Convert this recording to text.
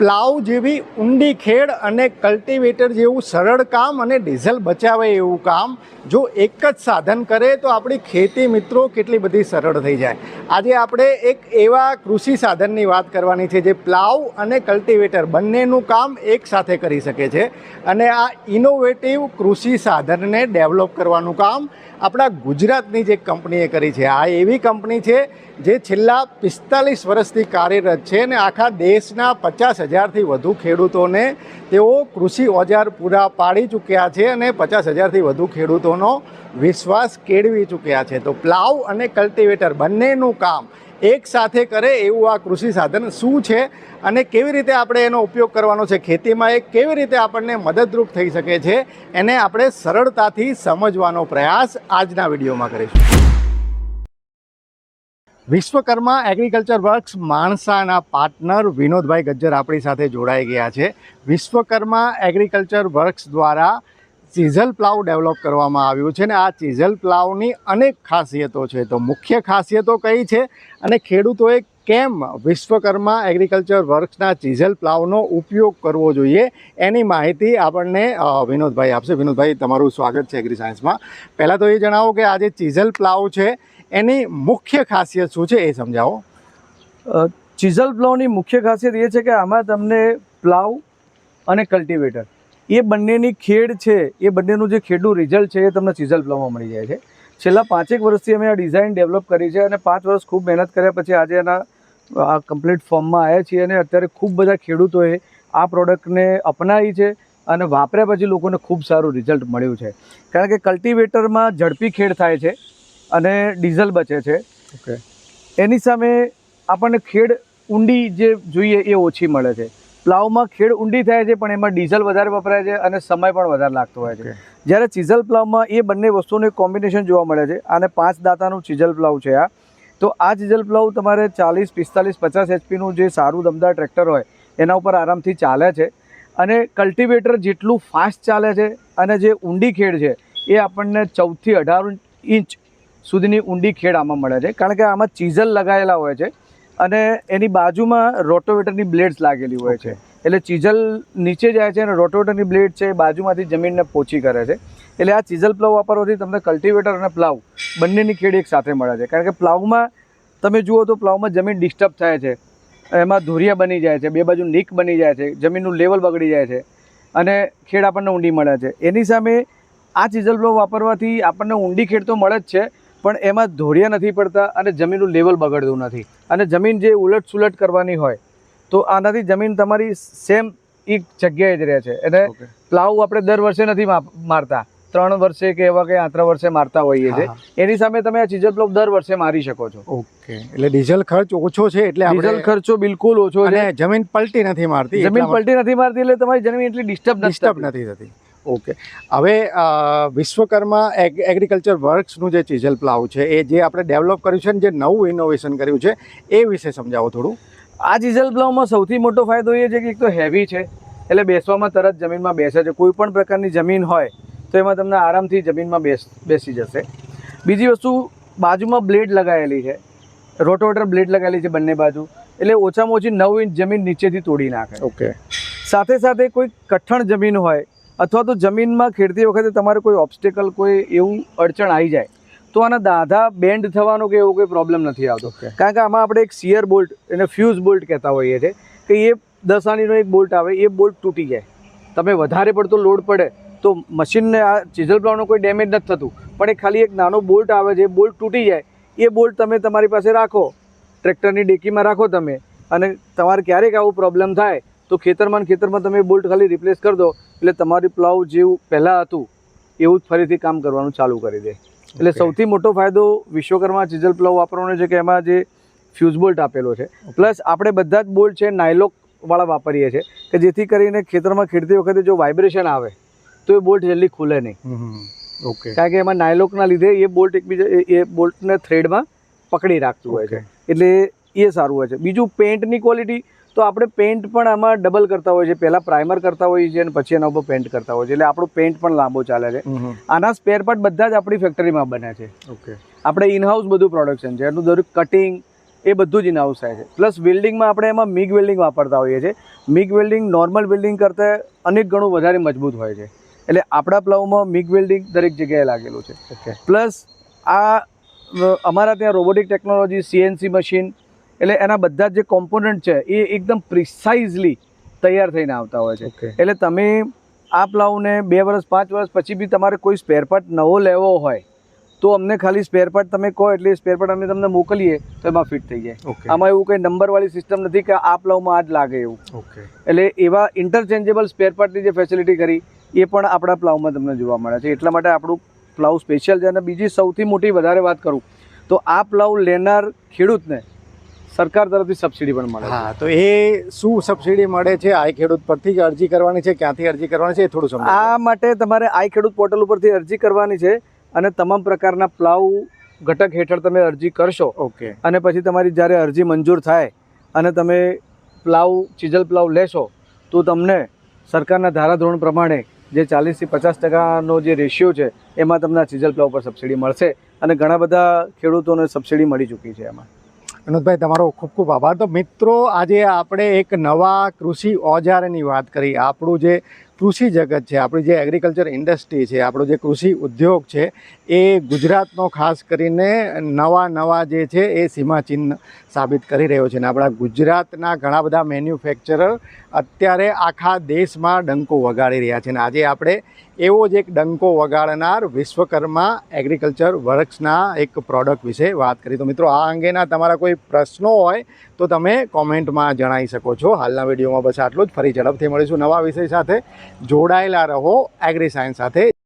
Plough જેવી ઊંડી ખેડ અને કલ્ટિવેટર જેવું સરળ કામ અને ડીઝલ બચાવે એવું કામ, જો એક જ સાધન કરે તો આપણી ખેતી મિત્રો કેટલી બધી સરળ થઈ જાય. આજે આપણે એક એવા કૃષિ સાધનની વાત કરવાની છે જે પ્લાવ અને કલ્ટિવેટર બંનેનું કામ એક સાથે કરી શકે છે અને આ ઇનોવેટિવ કૃષિ સાધનને ડેવલપ કરવાનું કામ આપણા ગુજરાતની જે કંપનીએ કરી છે. આ એવી કંપની છે જે છેલ્લા પિસ્તાલીસ વર્ષથી કાર્યરત છે અને આખા દેશના પચાસ હજારથી વધુ ખેડૂતોને તેઓ કૃષિ ઓજાર પૂરા પાડી ચૂક્યા છે અને પચાસ હજારથી વધુ ખેડૂતોનો વિશ્વાસ કેળવી ચૂક્યા છે. તો પ્લાવ અને કલ્ટિવેટર બંનેનું કામ એક સાથે કરે એવું આ કૃષિ સાધન શું છે અને કેવી રીતે આપણે એનો ઉપયોગ કરવાનો છે? ખેતીમાં એ કેવી રીતે આપણને મદદરૂપ થઈ શકે છે? એને આપણે સરળતાથી સમજવાનો પ્રયાસ આજના વિડીયોમાં કરીશું. વિશ્વકર્મા એગ્રીકલ્ચર વર્ક્સ માણસાના પાર્ટનર વિનોદભાઈ ગજ્જર આપણી સાથે જોડાઈ ગયા છે. વિશ્વકર્મા એગ્રીકલ્ચર વર્ક્સ દ્વારા ચીઝલ પ્લાવ ડેવલપ કરવામાં આવ્યું છે ને આ ચીઝલ પ્લાવની અનેક ખાસિયતો છે. તો મુખ્ય ખાસિયતો કઈ છે અને ખેડૂતોએ કેમ વિશ્વકર્મા એગ્રીકલ્ચર વર્ક્સના ચીઝલ પ્લાવનો ઉપયોગ કરવો જોઈએ એની માહિતી આપણને વિનોદભાઈ આપશે. વિનોદભાઈ, તમારું સ્વાગત છે એગ્રી સાયન્સમાં. પહેલાં તો એ જણાવો કે આ જે ચીઝલ પ્લાવ છે એની મુખ્ય ખાસિયત શું છે એ સમજાવો. ચિઝલ પ્લાવની મુખ્ય ખાસિયત એ છે કે આમાં તમને પ્લાવ અને કલ્ટિવેટર એ બંનેની ખેડ છે, એ બંનેનું જે ખેડનું રિઝલ્ટ છે એ તમને ચીઝલ પ્લાવમાં મળી જાય છે. છેલ્લા પાંચેક વર્ષથી અમે આ ડિઝાઇન ડેવલપ કરી છે અને પાંચ વર્ષ ખૂબ મહેનત કર્યા પછી આજે એના, આ કમ્પ્લીટ ફોર્મમાં આવ્યા છીએ અને અત્યારે ખૂબ બધા ખેડૂતોએ આ પ્રોડક્ટને અપનાવી છે અને વાપર્યા પછી લોકોને ખૂબ સારું રિઝલ્ટ મળ્યું છે. કારણ કે કલ્ટિવેટરમાં ઝડપી ખેડ થાય છે અને ડીઝલ બચે છે. ઓકે. એની સામે આપણને ખેડ ઊંડી જે જોઈએ એ ઓછી મળે છે. પ્લાવમાં ખેડ ઊંડી થાય છે પણ એમાં ડીઝલ વધારે વપરાય છે અને સમય પણ વધારે લાગતો હોય છે. જ્યારે ચીઝલ પ્લાવમાં એ બંને વસ્તુનું કોમ્બિનેશન જોવા મળે છે અને પાંચ દાંતાનું ચીઝલ પ્લાવ છે આ. તો આ ચીઝલ પ્લાવ તમારે ચાલીસ પિસ્તાલીસ પચાસ એચપીનું જે સારું દમદાર ટ્રેક્ટર હોય એના ઉપર આરામથી ચાલે છે. અને કલ્ટિવેટર જેટલું ફાસ્ટ ચાલે છે અને જે ઊંડી ખેડ છે એ આપણને ચૌદથી અઢાર ઇંચ સુધીની ઊંડી ખેડ આમાં મળે છે. કારણ કે આમાં ચીઝલ લગાવેલા હોય છે અને એની બાજુમાં રોટોવેટરની બ્લેડ્સ લાગેલી હોય છે. એટલે ચીઝલ નીચે જાય છે અને રોટોવેટરની બ્લેડ છે એ બાજુમાંથી જમીનને પોચી કરે છે. એટલે આ ચીઝલ પ્લાવ વાપરવાથી તમને કલ્ટિવેટર અને પ્લાવ બંનેની ખેડ એક સાથે મળે છે. કારણ કે પ્લાવમાં તમે જુઓ તો પ્લાવમાં જમીન ડિસ્ટર્બ થાય છે. એમાં ધોરિયા બની જાય છે બે બાજુ નીક બની જાય છે જમીનનું લેવલ બગડી જાય છે અને ખેડ આપણને ઊંડી મળે છે. એની સામે આ ચીઝલ પ્લાવ વાપરવાથી આપણને ઊંડી ખેડ તો મળે જ છે પણ એમાં ધોરિયા નથી પડતા અને જમીનનું લેવલ બગડતું નથી. અને જમીન જે ઉલટ સુલટ કરવાની હોય તો આનાથી જમીન તમારી સેમ એક જગ્યાએ જ રહે છે. એટલે પ્લાવ આપણે દર વર્ષે નથી મારતા. ત્રણ વર્ષે કે એવા કે આંતરા વર્ષે મારતા હોઈએ છીએ. એની સામે તમે આ ચીજલ પ્લાવ દર વર્ષે મારી શકો છો. ઓકે એટલે ડીઝલ ખર્ચ ઓછો છે એટલે ડીઝલ ખર્ચો બિલકુલ ઓછો છે. જમીન પલટી નથી મારતી જમીન પલટી નથી મારતી એટલે તમારી જમીન એટલી ડિસ્ટર્બ ડિસ્ટર્બ નથી થતી. ઓકે. હવે વિશ્વકર્મા એગ એગ્રીકલ્ચર વર્ક્સનું જે ચીઝલ પ્લાવ છે એ જે આપણે ડેવલપ કર્યું છે ને જે નવું ઇનોવેશન કર્યું છે એ વિશે સમજાવો થોડું. આ ચીઝલ પ્લાવમાં સૌથી મોટો ફાયદો એ છે કે એક તો હેવી છે એટલે બેસવામાં તરત જમીનમાં બેસે છે. કોઈ પણ પ્રકારની જમીન હોય તો એમાં તમને આરામથી જમીનમાં બેસ બેસી જશે. બીજી વસ્તુ બાજુમાં બ્લેડ લગાવેલી છે. રોટોવેટર બ્લેડ લગાવેલી છે બંને બાજુ એટલે ઓછામાં ઓછી નવ ઇંચ જમીન નીચેથી તોડી નાખે. ઓકે. સાથે સાથે કોઈ કઠણ જમીન હોય અથવા તો જમીનમાં ખેડતી વખતે તમારે કોઈ ઓબ્સ્ટેકલ કોઈ એવું અડચણ આવી જાય તો આના દાધા બેન્ડ થવાનો કે એવો કોઈ પ્રોબ્લેમ નથી આવતો. કારણ કે આમાં આપણે એક સિયર બોલ્ટ એને ફ્યુઝ બોલ્ટ કહેતા હોઈએ છીએ કે એ દસ આણીનો એક બોલ્ટ આવે એ બોલ્ટ તૂટી જાય. તમે વધારે પડતો લોડ પડે તો મશીનને આ ચીઝલ પ્લાવનું કોઈ ડેમેજ નથી થતું. પણ એ ખાલી એક નાનો બોલ્ટ આવે છે બોલ્ટ તૂટી જાય એ બોલ્ટ તમે તમારી પાસે રાખો ટ્રેક્ટરની ડેકીમાં રાખો તમે અને તમારે ક્યારેક આવું પ્રોબ્લેમ થાય તો ખેતરમાં ને ખેતરમાં તમે બોલ્ટ ખાલી રિપ્લેસ કરી દો. એટલે તમારી પ્લાવ જેવું પહેલાં હતું એવું જ ફરીથી કામ કરવાનું ચાલુ કરી દે. એટલે સૌથી મોટો ફાયદો વિશ્વકર્મા ચીઝલ પ્લાવ વાપરવાનો છે કે એમાં જે ફ્યુઝ બોલ્ટ આપેલો છે. પ્લસ આપણે બધા જ બોલ્ટ છે નાયલોકવાળા વાપરીએ છીએ કે જેથી કરીને ખેતરમાં ખેડતી વખતે જો વાઇબ્રેશન આવે તો એ બોલ્ટ જલ્દી ખુલે નહીં. ઓકે કારણ કે એમાં નાયલોકના લીધે એ બોલ્ટ એકબીજા એ- એ બોલ્ટને થ્રેડમાં પકડી રાખતું હોય છે. એટલે એ સારું હોય છે. બીજું પેન્ટની ક્વોલિટી તો આપણે પેન્ટ પણ આમાં ડબલ કરતા હોઈએ છીએ. પહેલાં પ્રાઇમર કરતા હોઈએ છીએ અને પછી એના ઉપર પેન્ટ કરતા હોઈએ છીએ. એટલે આપણું પેન્ટ પણ લાંબો ચાલે છે. આના સ્પેર પાર્ટ બધા જ આપણી ફેક્ટરીમાં બને છે. ઓકે આપણે ઇનહાઉસ બધું પ્રોડક્શન છે. એનું દરેક કટિંગ એ બધું જ ઇનહાઉસ થાય છે. પ્લસ વેલ્ડિંગમાં આપણે એમાં મિગ વેલ્ડિંગ વાપરતા હોઈએ છીએ. મિગ વેલ્ડિંગ નોર્મલ વેલ્ડિંગ કરતાં અનેક ગણું વધારે મજબૂત હોય છે. એટલે આપણા પ્લાવમાં મિગ વેલ્ડિંગ દરેક જગ્યાએ લાગેલું છે. ઓકે પ્લસ આ અમારા ત્યાં રોબોટિક ટેકનોલોજી સીએનસી મશીન એટલે એના બધા જ જે કોમ્પોનન્ટ છે એ એકદમ પ્રિસાઇઝલી તૈયાર થઈને આવતા હોય છે. એટલે તમે આ પ્લાવને બે વર્ષ પાંચ વર્ષ પછી બી તમારે કોઈ સ્પેરપાર્ટ નવો લેવો હોય તો અમને ખાલી સ્પેરપાર્ટ તમે કહો એટલે સ્પેર પાર્ટ અમે તમને મોકલીએ તો એમાં ફિટ થઈ જાય. આમાં એવું કંઈ નંબરવાળી સિસ્ટમ નથી કે આ પ્લાવમાં આ જ લાગે એવું. એટલે એવા ઇન્ટરચેન્જેબલ સ્પેરપાર્ટની જે ફેસિલિટી કરી એ પણ આપણા પ્લાવમાં તમને જોવા મળે છે. એટલા માટે આપણું પ્લાવ સ્પેશિયલ છે. અને બીજી સૌથી મોટી વધારે વાત કરું તો આ પ્લાવ લેનાર ખેડૂતને સરકાર તરફથી સબસિડી પણ મળે હા તો એ શું સબસિડી મળે છે? આઈ ખેડૂત પરથી અરજી કરવાની છે? ક્યાંથી અરજી કરવાની છે એ થોડું સમજો આ માટે તમારે આઈ ખેડૂત પોર્ટલ ઉપરથી અરજી કરવાની છે અને તમામ પ્રકારના પ્લાવ ઘટક હેઠળ તમે અરજી કરશો. ઓકે. અને પછી તમારી જ્યારે અરજી મંજૂર થાય અને તમે પ્લાવ ચીજલ પ્લાવ લેશો તો તમને સરકારના ધારાધોરણ પ્રમાણે જે ચાલીસથી પચાસ ટકાનો જે રેશિયો છે એમાં તમને ચીજલ પ્લાવ પર સબસિડી મળશે. અને ઘણા બધા ખેડૂતોને સબસિડી મળી ચૂકી છે એમાં. વિનોદભાઈ, તમારો ખૂબ ખૂબ આભાર. તો મિત્રો, આજે આપણે એક નવા કૃષિ ઓજારની વાત કરી. આપણું જે કૃષિ જગત છે, આપણી જે એગ્રીકલ્ચર ઇન્ડસ્ટ્રી છે, આપણો જે કૃષિ ઉદ્યોગ છે એ ગુજરાતનો ખાસ કરીને નવા નવા જે છે એ સીમાચિહ્ન સાબિત કરી રહ્યો છે. અને આપણા ગુજરાતના ઘણા બધા મેન્યુફેક્ચરર અત્યારે આખા દેશમાં ડંકો વગાડી રહ્યા છે. અને આજે આપણે એવો જ એક ડંકો વગાડનાર વિશ્વકર્મા એગ્રીકલ્ચર વર્ક્સના એક પ્રોડક્ટ વિશે વાત કરી. તો મિત્રો, આ અંગેના તમારા કોઈ પ્રશ્નો હોય તો તમે કોમેન્ટમાં જણાવી શકો છો. હાલના વિડીયોમાં બસ આટલું જ. ફરી ઝડપથી મળીશું નવા વિષય સાથે. જોડાયેલા રહો એગ્રી સાયન્સ સાથે.